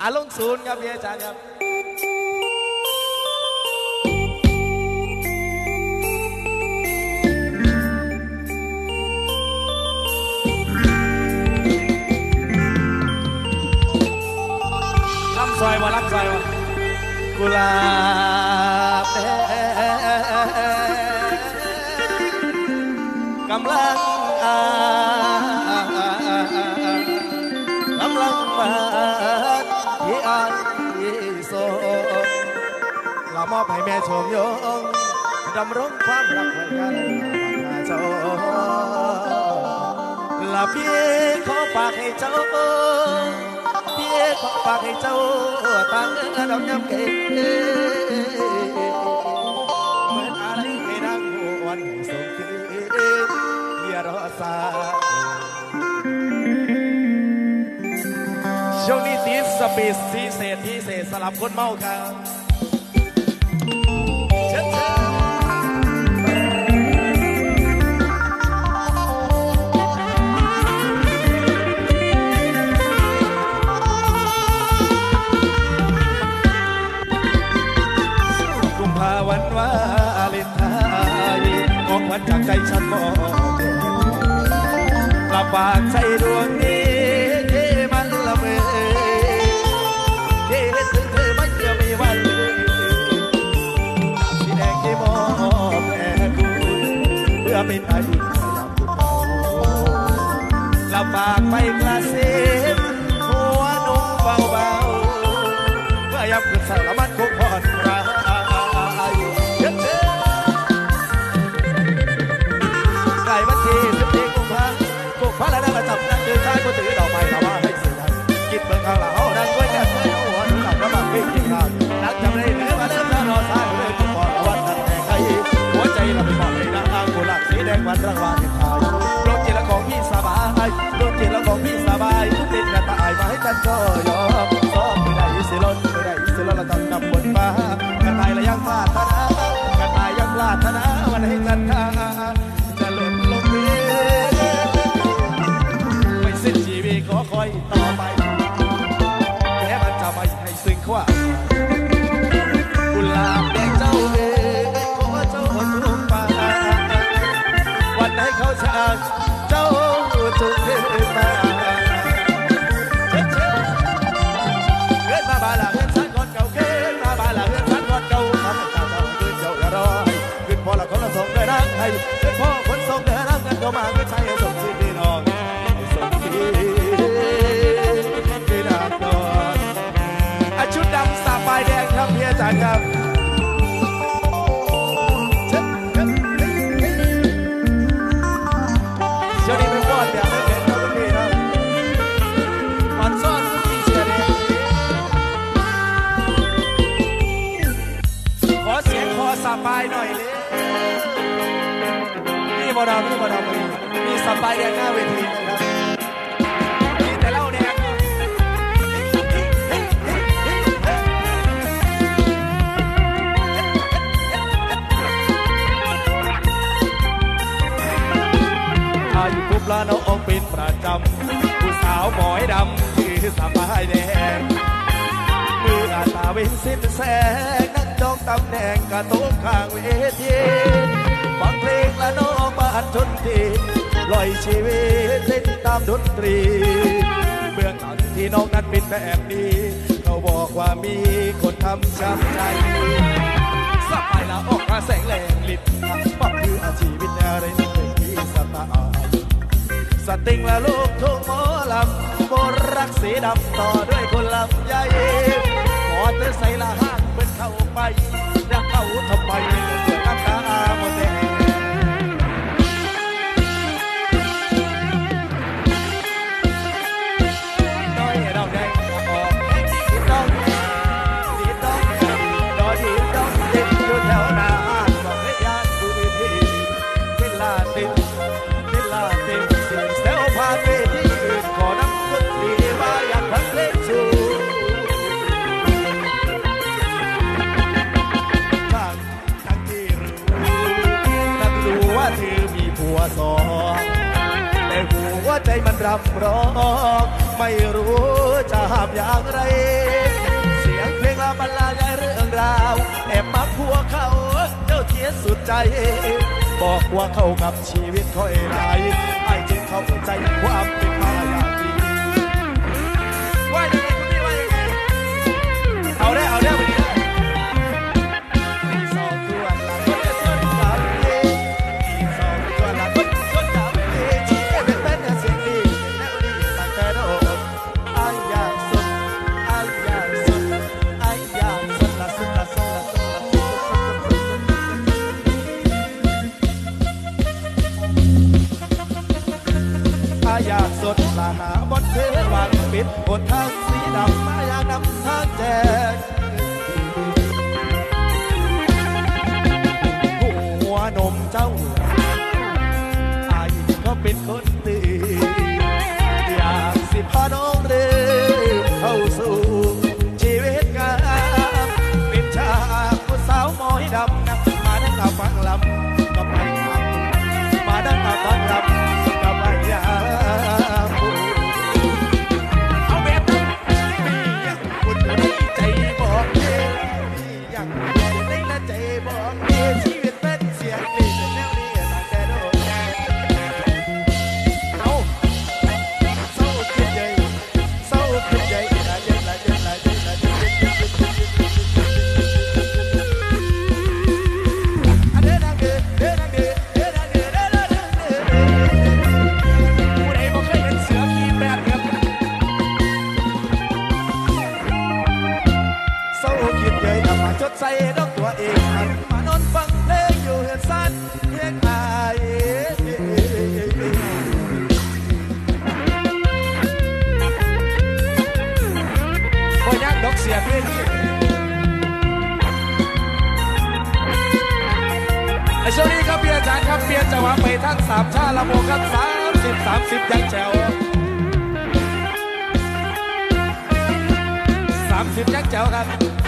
อาลงศูนย์ครับพี่อาจารย์ครับลำซอยวะลำซอยวะกุหลาบแดงกำลังอากำลัง มาที่อายโซเรามอบให้แม่ชมยงดำรงความรักไว้กันมาเจ้าลาเพียขอฝากให้เจ้าเพียขอฝากให้เจ้าตั้งดอกยำเก่ง ช่วงนี้สีสปีดสีเศษที่เศษสลับคนเมาครับเชิญเชิญกุมภาวันวาเลนไทน์ออกวันจากใจฉันบอกลำบากใจดวงนี้ เพื่อเป็นอดีตยามคุณเราลำบากไปกลาเสียหัวนุ่งเบาๆเพื่อยามคืนเศร้าลมันคงผ่อนคลา กันก็ยอมซ้อมไม่ได้สิล้นไม่ได้สิล้นเราต้องนำบนฟ้ากระต่ายละยังพลาดธนากระต่ายยังพลาดธนาวันให้กันค่าจะหล่นลงเรือไม่สิ้นชีวิตขอคอยต่อไปแม้มันจะไม่ให้ซึ้งควา อนเดี๋ยวไม่เป็นครับคุณพี่ครับอ่อนซ่อนคุณพี่เสียเดขอเสียงคอสบายหน่อยเลยนี่บอดามี่บอดาพี่มีสบายแดงหน้าเวทีนะครับ อายุปุ๊บแล้วน้องเป็นประจำผู้สาวหมอยดำชื่อสบายแดงมืออาตาเว้นสิ้นแสงนั่งจองตำแหน่งกระโต๊ะข้างเวทีฟังเพลงและน้องบ้านชนทีลอยชีวิตเส้นตามดนตรีเบื้องหลังที่น้องนั้นเป็นแบบนี้เขาบอกว่ามีคนทำช้ำใจสบไปละ สติงและลูกทุ่งหมอลำบนรักสีดำต่อด้วยคนลำใหญ่ขอเธอใส่ละห้างเป็นเข้าไปแล้วเข้าทำไม ใจมันรำร้อง ไม่รู้จะห้ามอย่างไร เสียงเพลงลาบันลายเรื่องราว แอบมาพัวเขาเจ้าเทียสุดใจ บอกว่าเขากับชีวิตคอยไรไอ้จึงเขาใจความเเทวันปิดบนทางสีดำมาอยากนำทางแจก ช่วงนี้ครับเพียอจารครับเพียจังหวะไปทั้งสามชาละโมครับสามสิบสามสิบยังแจ๋วสามสิบยังแจ๋วครับ